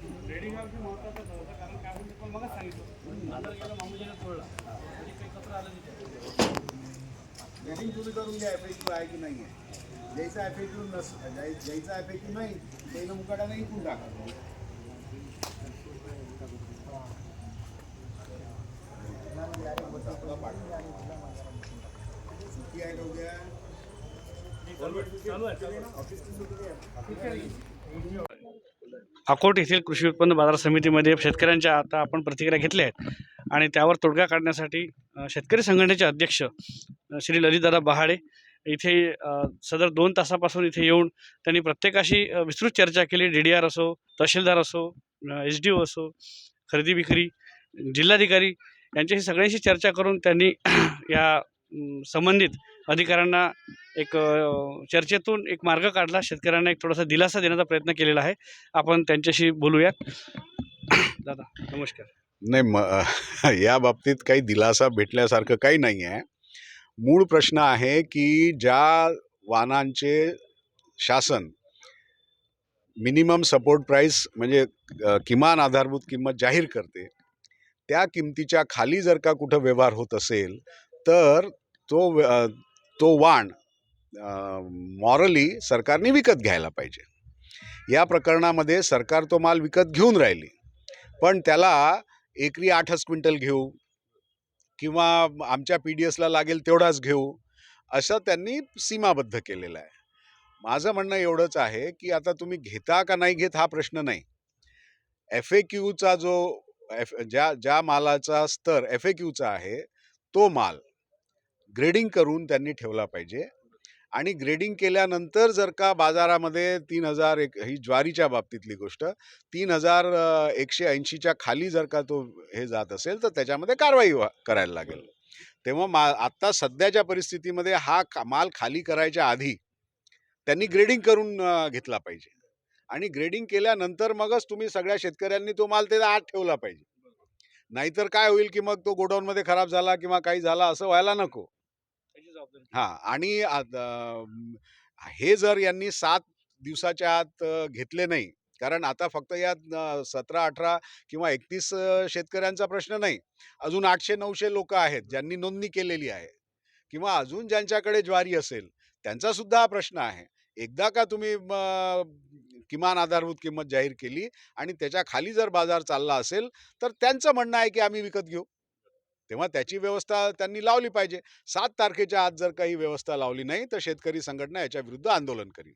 Trading हा विषय होता कारण काय म्हणजे पण मगच सांगितलं. आता गेला मामूजीला तोडला म्हणजे काही तुम्ही करून घ्या एफ एच आहे की नाही आहे ज्यायचा एफ एच नस ज्यायचा एफ एच नाही त्याला मुकाटा नाही इकून टाका. सुट्टी आहे का उद्या? ऑफिसची सुट्टी अकोट येथील कृषी उत्पन्न बाजार समितीमध्ये शेतकऱ्यांच्या आता आपण प्रतिक्रिया घेतल्या आहेत. आणि त्यावर तोडगा काढण्यासाठी शेतकरी संघटनेचे अध्यक्ष श्री ललितदादा बहाडे इथे सदर दोन तासापासून इथे येऊन त्यांनी प्रत्येकाशी विस्तृत चर्चा केली. डी डी आर असो तहसीलदार असो एच डी ओ असो खरेदी विक्री जिल्हाधिकारी यांच्याशी सगळ्यांशी चर्चा करून त्यांनी या संबंधित अधिकाऱ्यांना एक चर्चेतून एक मार्ग काढला. शेतकऱ्यांना एक थोडासा दिलासा देण्याचा प्रयत्न केलेला आहे. आपण त्यांच्याशी बोलूयात. दादा नमस्कार. नाही म या बाबतीत काही दिलासा भेटल्यासारखं काही नाही आहे. मूळ प्रश्न आहे की ज्या वाहनांचे शासन मिनिमम सपोर्ट प्राईस म्हणजे किमान आधारभूत किंमत जाहीर करते त्या किमतीच्या खाली जर का कुठं व्यवहार होत असेल तर तो व्य- तो वाण मॉरली सरकारने विकत घ्यायला पाहिजे. या प्रकरणामध्ये सरकार तो माल विकत घेऊन राहिली. पण त्याला एकरी आठच क्विंटल घेऊ किंवा आमच्या पी डी एसला लागेल तेवढाच घेऊ असं त्यांनी सीमाबद्ध केलेलं आहे. माझं म्हणणं एवढंच आहे की आता तुम्ही घेता का नाही घेत हा प्रश्न नाही. एफ ए क्यूचा जो एफ ज्या ज्या मालाचा स्तर एफ ए क्यूचा आहे तो माल ग्रेडिंग करून त्यांनी ठेवला पाहिजे. आणि ग्रेडिंग केल्यानंतर जर का बाजारामध्ये तीन हजार एक ही ज्वारीच्या बाबतीतली गोष्ट तीन हजार एकशे ऐंशीच्या खाली जर का तो हे जात असेल तर त्याच्यामध्ये कारवाई करायला लागेल. तेव्हा मा आत्ता सध्याच्या परिस्थितीमध्ये हा माल खाली करायच्या आधी त्यांनी ग्रेडिंग करून घेतला पाहिजे. आणि ग्रेडिंग केल्यानंतर मगच तुम्ही सगळ्या शेतकऱ्यांनी तो माल त्याचा आत ठेवला पाहिजे. नाहीतर काय होईल की मग तो गोडाऊनमध्ये खराब झाला किंवा काही झाला असं व्हायला नको. हां आणि अं, हे जर यांनी सात दिवसाच्या आत अ, घेतले नाही कारण आता फक्त या सतरा अठरा किंवा एकतीस शेतकऱ्यांचा प्रश्न नाही. अजून आठशे नऊशे लोक आहेत ज्यांनी नोंदणी केलेली आहे किंवा अजून ज्यांच्याकडे ज्वारी असेल त्यांचा सुद्धा हा प्रश्न आहे. एकदा का तुम्ही म, किमान आधारभूत किंमत जाहीर केली आणि त्याच्याखाली जर बाजार चालला असेल तर त्यांचं म्हणणं आहे की आम्ही विकत घेऊ. तेव्हा त्याची व्यवस्था त्यांनी लावली पाहिजे. सात तारखेच्या आत जर काही व्यवस्था लावली नाही तर शेतकरी संघटना याच्या विरुद्ध आंदोलन करील.